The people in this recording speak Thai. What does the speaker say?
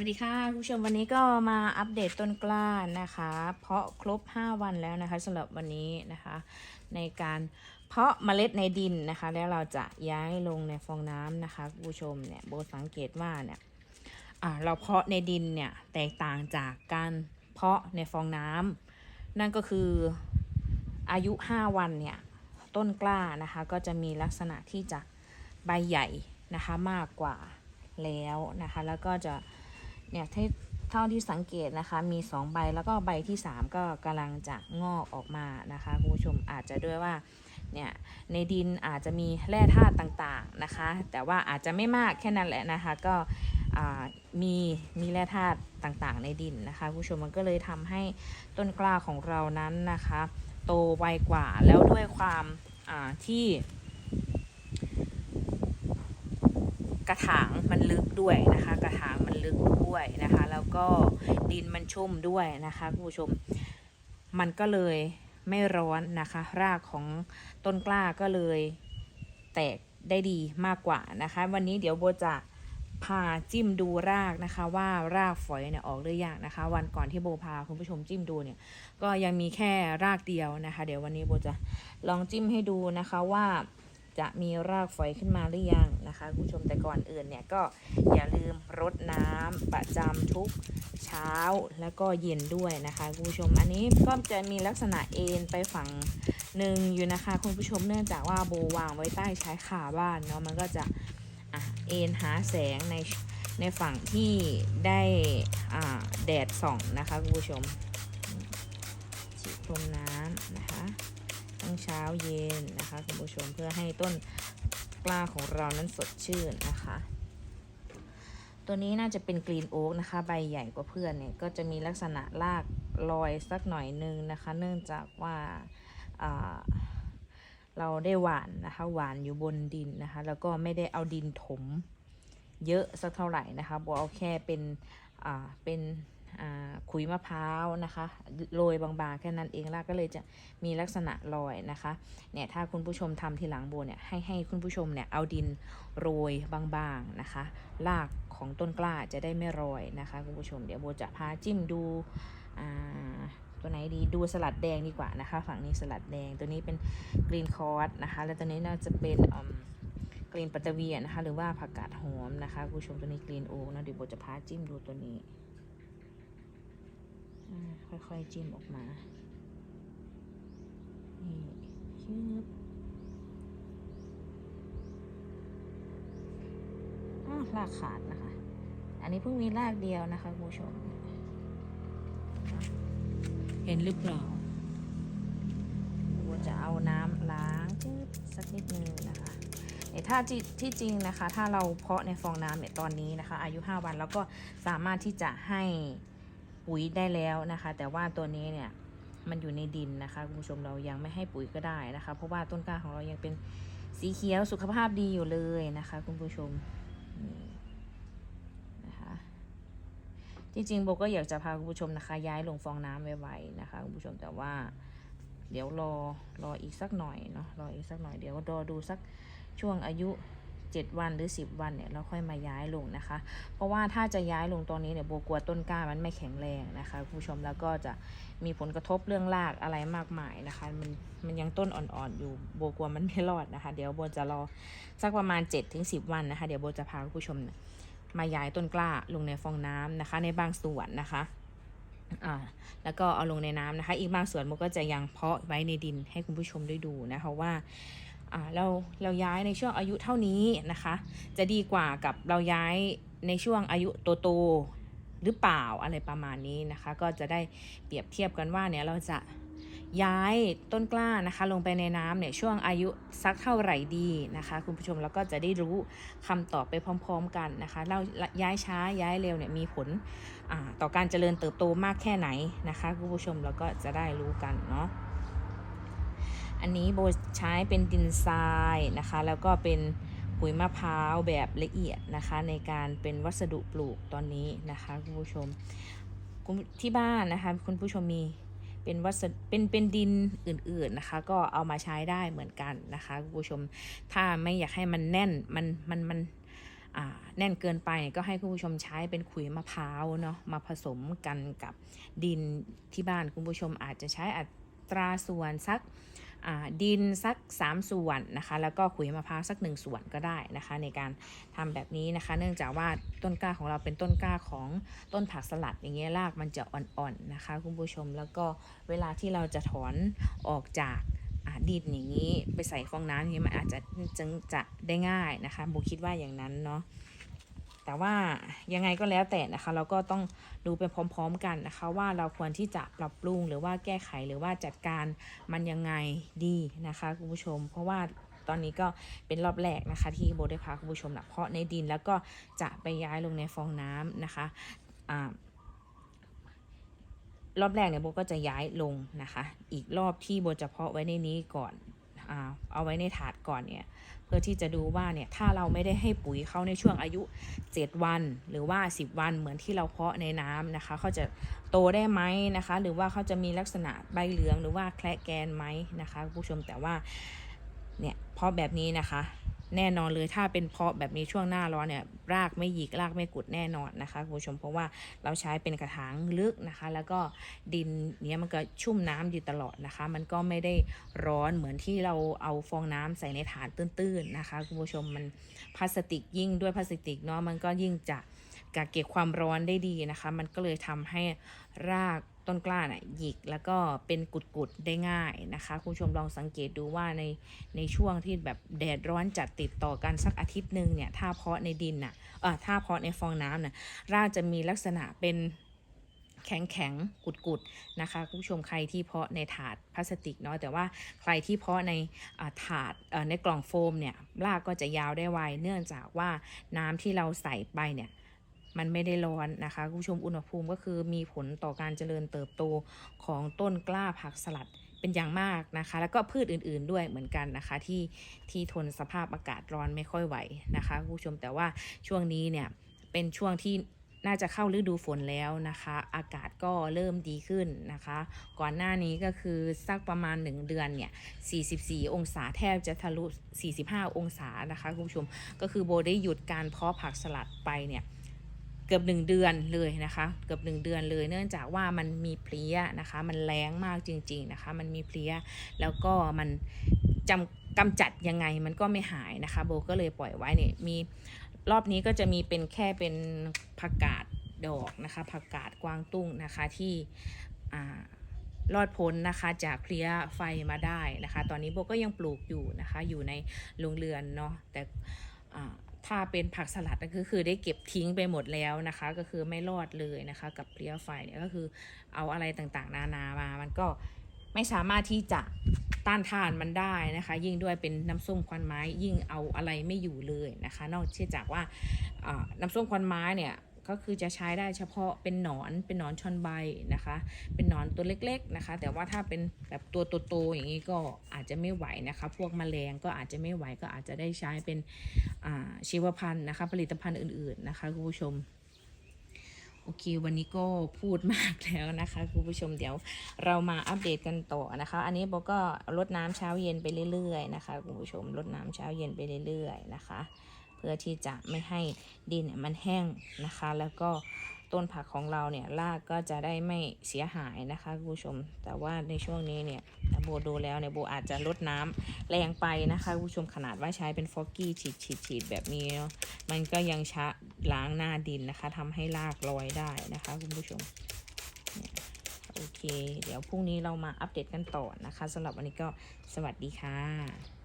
วัสดีค่ะคุณผู้ชมวันนี้ก็มาอัปเดตต้นกล้านะคะ เพาะครบ 5 วันแล้วนะคะสำหรับวันนี้นะคะ ในการเพาะเมล็ดในดินนะคะ แล้วเราจะย้ายลงในฟองน้ำนะคะคุณผู้ชมเนี่ยโบสังเกตว่าเนี่ยเราเพาะในดินเนี่ยแตกต่างจากการเพาะในฟองน้ำนั่นก็คืออายุ 5 วันเนี่ยต้นกล้านะคะก็จะมีลักษณะที่จะใบใหญ่นะคะมากกว่าแล้วนะคะ แล้วก็จะ เนี่ยเท่าที่สังเกตนะคะมี 2 ใบแล้วก็ใบที่ 3 ก็กำลังจะงอกออกมานะคะคุณผู้ชมอาจจะด้วยว่าเนี่ยในดินอาจจะมีแร่ธาตุต่างๆนะคะ แต่ว่าอาจจะไม่มากแค่นั้นแหละนะคะก็มีมีแร่ธาตุต่างๆ ในดินนะคะคุณผู้ชมมันก็เลยทำให้ต้นกล้าของเรานั้นนะคะ โตไวกว่าแล้วด้วยความที่ กระถางมันลึกด้วยนะคะ กระถางมันลึกด้วยนะคะ แล้วก็ดินมันชุ่มด้วยนะคะคุณผู้ชม มันก็เลยไม่ร้อนนะคะ รากของต้นกล้าก็เลยแตกได้ดีมากกว่านะคะ วันนี้เดี๋ยวโบจะพาจิ้มดูรากนะคะ ว่ารากฝอยเนี่ยออกหรือยังนะคะ วันก่อนที่โบพาคุณผู้ชมจิ้มดูเนี่ย ก็ยังมีแค่รากเดียวนะคะ เดี๋ยววันนี้โบจะลองจิ้มให้ดูนะคะว่า จะมีรากฝอยขึ้นมาหรือยังนะคะคุณผู้ชมแต่ก่อนอื่นเนี่ยก็อย่าลืมรดน้ำประจำทุกเช้าแล้วก็เย็นด้วยนะคะคุณผู้ชมอันนี้ก็จะมีลักษณะเอ็นไปฝั่งหนึ่งอยู่นะคะคุณผู้ชมเนื่องจากว่าโบวางไว้ใต้ชายคาบ้านเนาะมันก็จะเอ็นหาแสงในในฝั่งที่ได้แดดส่องนะคะคุณผู้ชมฉีดพรมน้ำนะคะ ทั้งเช้าเย็นนะคะคุณผู้ชมเพื่อให้ต้นกล้าของเรานั้นสดชื่นนะคะ ตัวนี้น่าจะเป็นกรีนโอ๊กนะคะ ใบใหญ่กว่าเพื่อนเนี่ยก็จะมีลักษณะรากลอยสักหน่อยนึงนะคะ เนื่องจากว่าาเราได้หวานนะคะหวานอยู่บนดินนะคะ แล้วก็ไม่ได้เอาดินถมเยอะสักเท่าไหร่นะคะบเอาแค่เป็นเป็น ขุยมะพร้าวนะคะโรยบางๆ แค่นั้นเองรากก็เลยจะมีลักษณะลอยนะคะเนี่ยถ้าคุณผู้ชมทำทีหลังโบเนี่ยให้ให้คุณผู้ชมเนี่ยเอาดินโรยบางๆนะคะรากของต้นกล้าจะได้ไม่รอยนะคะคุณผู้ชมเดี๋ยวโบจะพาจิ้มดูตัวไหนดีดูสลัดแดงดีกว่านะคะ ฝั่งนี้สลัดแดงตัวนี้เป็นกรีนคอร์สนะคะแล้วตัวนี้น่าจะเป็นกรีนปัตเตอร์เวียนะคะ หรือว่าผักกาดหอมนะคะคุณผู้ชมตัวนี้กรีนโอ๊กนะเดี๋ยวโบจะพาจิ้มดูตัวนี้ ค่อยๆจิ้มออกมา นี่ชืบอ้าวรากขาดนะคะ อันนี้เพิ่งมีรากเดียวนะคะคุณผู้ชม เห็นหรือเปล่าเราจะเอาน้ำล้างสักนิดนึงนะคะเนี่ยถ้าที่ที่จริงนะคะ ถ้าเราเพาะในฟองน้ำเนี่ยตอนนี้นะคะ อายุ 5 วันแล้วก็สามารถที่จะให้ ปุ๋ยได้แล้วนะคะ แต่ว่าตัวนี้เนี่ยมันอยู่ในดินนะคะคุณผู้ชมเรายังไม่ให้ปุ๋ยก็ได้นะคะ เพราะว่าต้นกล้าของเรายังเป็นสีเขียวสุขภาพดีอยู่เลยนะคะ คุณผู้ชมนี่นะคะจริงๆโบก็อยากจะพาคุณผู้ชมนะคะ ย้ายลงฟองน้ำไวๆนะคะคุณผู้ชมแต่ว่า เดี๋ยวรอรออีกสักหน่อยเนาะรออีกสักหน่อยเดี๋ยวรอดูสักช่วงอายุ 7 วันหรือ 10 วันเนี่ยเราค่อยมาย้ายลงนะคะ เพราะว่าถ้าจะย้ายลงตอนนี้เนี่ยโบกลัวต้นกล้ามันไม่แข็งแรงนะคะคุณผู้ชมแล้วก็จะมีผลกระทบเรื่องรากอะไรมากมายนะคะ มันมันยังต้นอ่อนๆอยู่โบกลัวมันไม่รอดนะคะ เดี๋ยวโบจะรอสักประมาณ 7-10 วันนะคะ เดี๋ยวโบจะพาคุณผู้ชมมาย้ายต้นกล้าลงในฟองน้ำนะคะ ในบางส่วนนะคะอ่าแล้วก็เอาลงในน้ำนะคะ อีกบางส่วนโบก็จะยังเพาะไว้ในดินให้คุณผู้ชมได้ดูนะคะว่า เราเราย้ายในช่วงอายุเท่านี้นะคะ จะดีกว่ากับเราย้ายในช่วงอายุโตๆหรือเปล่าอะไรประมาณนี้นะคะ ก็จะได้เปรียบเทียบกันว่าเนี่ยเราจะย้ายต้นกล้านะคะ ลงไปในน้ำเนี่ยช่วงอายุสักเท่าไหร่ดีนะคะ คุณผู้ชมแล้วก็จะได้รู้คำตอบไปพร้อม ๆ กันนะคะเราย้ายช้าย้ายเร็วเนี่ยมีผลต่อการเจริญเติบโตมากแค่ไหนนะคะ คุณผู้ชมแล้วก็จะได้รู้กันเนาะ อันนี้โบใช้เป็นดินทรายนะคะ แล้วก็เป็นปุ๋ยมะพร้าวแบบละเอียดนะคะ ในการเป็นวัสดุปลูกตอนนี้นะคะคุณผู้ชมที่บ้านนะคะคุณผู้ชมมีเป็นวัสดุเป็นเป็นดินอื่นๆนะคะ ก็เอามาใช้ได้เหมือนกันนะคะคุณผู้ชมถ้าไม่อยากให้มันแน่นมันมันมันแน่นเกินไปก็ให้คุณผู้ชมใช้เป็นขุยมะพร้าวเนาะมาผสมกันกับดินที่บ้านคุณผู้ชมอาจจะใช้อัตราส่วนสัก ดินสัก 3 ส่วนนะคะ แล้วก็ขุยมะพร้าวสัก 1 ส่วนก็ได้นะคะ ในการทำแบบนี้นะคะ เนื่องจากว่าต้นกล้าของเราเป็นต้นกล้าของต้นผักสลัดอย่างเงี้ยรากมันจะอ่อนๆนะคะ คุณผู้ชมแล้วก็เวลาที่เราจะถอนออกจากดินอย่างนี้ไปใส่ฟองน้ำอย่างนี้มันอาจจะจึงจะได้ง่ายนะคะโบคิดว่าอย่างนั้นเนาะ แต่ว่ายังไงก็แล้วแต่นะคะ เราก็ต้องดูไปพร้อม ๆ กันนะคะ ว่าเราควรที่จะปรับปรุงหรือว่าแก้ไขหรือว่าจัดการมันยังไงดีนะคะคุณผู้ชม เพราะว่าตอนนี้ก็เป็นรอบแรกนะคะ ที่โบได้พาคุณผู้ชมนะเพาะในดินแล้วก็จะไปย้ายลงในฟองน้ำนะคะอ่ารอบแรกเนี่ยโบก็จะย้ายลงนะคะ อีกรอบที่โบจะเพาะไว้ในนี้ก่อน เอาไว้ในถาดก่อนเนี่ย เพื่อที่จะดูว่าเนี่ยถ้าเราไม่ได้ให้ปุ๋ยเขาในช่วงอายุ 7 วัน หรือว่า 10 วันเหมือนที่เราเพาะในน้ำนะคะเขาจะโตได้ไหมนะคะ หรือว่าเขาจะมีลักษณะใบเหลืองหรือว่าแคระแกนไหมนะคะผู้ชมแต่ว่าเนี่ยเพาะแบบนี้นะคะ แน่นอนเลยถ้าเป็นเพาะแบบนี้ช่วงหน้าร้อนเนี่ยรากไม่หยิกรากไม่กุดแน่นอนนะคะคุณผู้ชมเพราะว่าเราใช้เป็นกระถางลึกนะคะ แล้วก็ดินเนี้ยมันก็ชุ่มน้ำอยู่ตลอดนะคะ มันก็ไม่ได้ร้อนเหมือนที่เราเอาฟองน้ำใส่ในถาดตื้นๆนะคะคุณผู้ชมมันพลาสติกยิ่งด้วยพลาสติกเนาะมันก็ยิ่งจะกักเก็บความร้อนได้ดีนะคะ มันก็เลยทำให้ราก ต้นกล้าน่ะหยิกแล้วก็เป็นกุดๆได้ง่ายนะคะ คุณผู้ชมลองสังเกตดูว่าในในช่วงที่แบบแดดร้อนจัดติดต่อกันสักอาทิตย์หนึ่งเนี่ยถ้าเพาะในดินน่ะเออถ้าเพาะในฟองน้ำน่ะรากจะมีลักษณะเป็นแข็งแข็งๆกุดกุดๆนะคะคุณผู้ชมใครที่เพาะในถาดพลาสติกเนาะแต่ว่าใครที่เพาะในถาดในกล่องโฟมเนี่ยรากก็จะยาวได้ไวเนื่องจากว่าน้ำที่เราใส่ไปเนี่ย มันไม่ได้ร้อนนะคะคุณผู้ชมอุณหภูมิก็คือมีผลต่อการเจริญเติบโตของต้นกล้าผักสลัดเป็นอย่างมากนะคะ แล้วก็พืชอื่นๆด้วยเหมือนกันนะคะ ที่ที่ทนสภาพอากาศร้อนไม่ค่อยไหวนะคะคุณผู้ชมแต่ว่าช่วงนี้เนี่ยเป็นช่วงที่น่าจะเข้าฤดูฝนแล้วนะคะ อากาศก็เริ่มดีขึ้นนะคะ ก่อนหน้านี้ก็คือสักประมาณ 1 เดือนเนี่ย 44 องศาแทบจะทะลุ 45 องศานะคะคุณผู้ชม ก็คือโบได้หยุดการเพาะผักสลัดไปเนี่ย เกือบหนึ่งเดือนเลยนะคะ เกือบหนึ่งเดือนเลย เนื่องจากว่ามันมีเพลี้ยนะคะ มันแรงมากจริง ๆนะคะ มันมีเพลี้ยแล้วก็มันจำกำจัดยังไงมันก็ไม่หายนะคะ โบก็เลยปล่อยไว้เนี่ยมีรอบนี้ก็จะมีเป็นแค่เป็นผักกาดดอกนะคะผักกาดกวางตุ้งนะคะที่รอดพ้นนะคะจากเพลี้ยไฟมาได้นะคะ ตอนนี้โบก็ยังปลูกอยู่นะคะ อยู่ในโรงเรือนเนาะแต่ ถ้าเป็นผักสลัดก็คือได้เก็บทิ้งไปหมดแล้วนะคะ ก็คือไม่รอดเลยนะคะ กับเพลี้ยไฟเนี่ยก็คือเอาอะไรต่างๆ นานามา มันก็ไม่สามารถที่จะต้านทานมันได้นะคะ ยิ่งด้วยเป็นน้ำส้มควันไม้ยิ่งเอาอะไรไม่อยู่เลยนะคะ นอกจากว่าอ่าน้ำส้มควันไม้เนี่ย ก็คือจะใช้ได้เฉพาะเป็นหนอนเป็นหนอนชอนใบนะคะ เป็นหนอนตัวเล็กๆนะคะ แต่ว่าถ้าเป็นแบบตัวโตๆอย่างนี้ก็อาจจะไม่ไหวนะคะ พวกแมลงก็อาจจะไม่ไหวก็อาจจะได้ใช้เป็นชีวพันธุ์นะคะ ผลิตภัณฑ์อื่นๆนะคะคุณผู้ชมโอเค วันนี้ก็พูดมากแล้วนะคะคุณผู้ชมเดี๋ยวเรามาอัปเดตกันต่อนะคะ อันนี้โบก็ลดน้ำเช้าเย็นไปเรื่อยๆนะคะคุณผู้ชมลดน้ำเช้าเย็นไปเรื่อยๆนะคะ เพื่อที่จะไม่ให้ดินมันแห้งนะคะ แล้วก็ต้นผักของเราเนี่ยรากก็จะได้ไม่เสียหายนะคะคุณผู้ชม แต่ว่าในช่วงนี้เนี่ยโบดูแล้วเนี่ยโบอาจจะลดน้ำแรงไปนะคะคุณผู้ชมขนาดว่าใช้เป็นฟอกกี้ฉีดฉีดฉีดแบบนี้เนาะมันก็ยังชะล้างหน้าดินนะคะทำให้รากลอยได้นะคะคุณผู้ชมโอเค เดี๋ยวพรุ่งนี้เรามาอัปเดตกันต่อนะคะสำหรับวันนี้ก็สวัสดีค่ะ